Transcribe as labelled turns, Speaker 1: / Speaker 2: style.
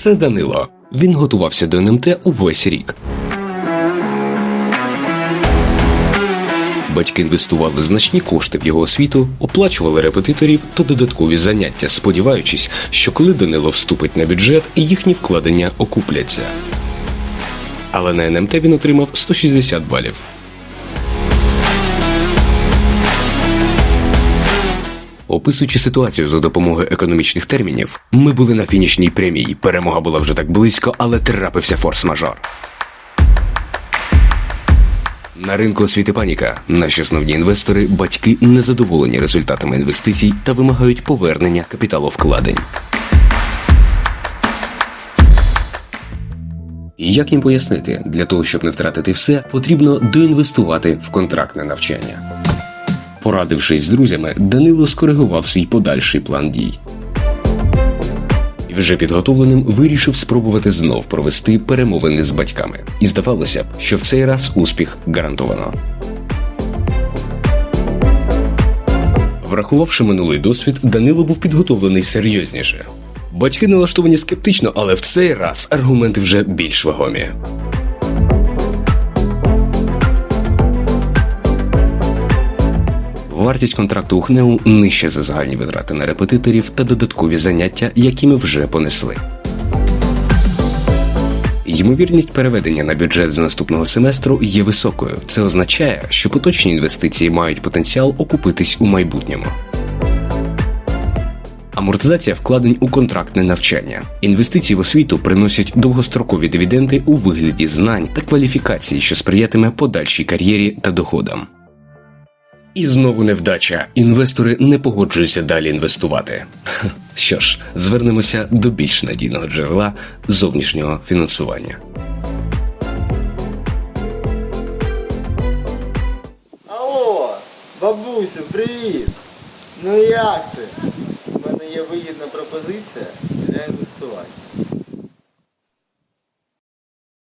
Speaker 1: Це Данило. Він готувався до НМТ увесь рік. Батьки інвестували значні кошти в його освіту, оплачували репетиторів та додаткові заняття, сподіваючись, що коли Данило вступить на бюджет, їхні вкладення окупляться. Але на НМТ він отримав 160 балів. Описуючи ситуацію за допомогою економічних термінів, ми були на фінішній прямій. Перемога була вже так близько, але трапився форс-мажор. На ринку освіти паніка. Наші основні інвестори, батьки незадоволені результатами інвестицій та вимагають повернення капіталовкладень. Як їм пояснити, для того, щоб не втратити все, потрібно доінвестувати в контрактне навчання. Порадившись з друзями, Данило скоригував свій подальший план дій. І вже підготовленим вирішив спробувати знов провести перемовини з батьками. І здавалося б, що в цей раз успіх гарантовано. Врахувавши минулий досвід, Данило був підготовлений серйозніше. Батьки налаштовані скептично, але в цей раз аргументи вже більш вагомі. Вартість контракту у ХНЕУ нижча за загальні витрати на репетиторів та додаткові заняття, які ми вже понесли. Ймовірність переведення на бюджет з наступного семестру є високою. Це означає, що поточні інвестиції мають потенціал окупитись у майбутньому. Амортизація вкладень у контрактне навчання. Інвестиції в освіту приносять довгострокові дивіденди у вигляді знань та кваліфікації, що сприятиме подальшій кар'єрі та доходам. І знову невдача. Інвестори не погоджуються далі інвестувати. Що ж, звернемося до більш надійного джерела зовнішнього фінансування.
Speaker 2: Алло, бабусю, привіт! Ну як ти? У мене є вигідна пропозиція для інвестування.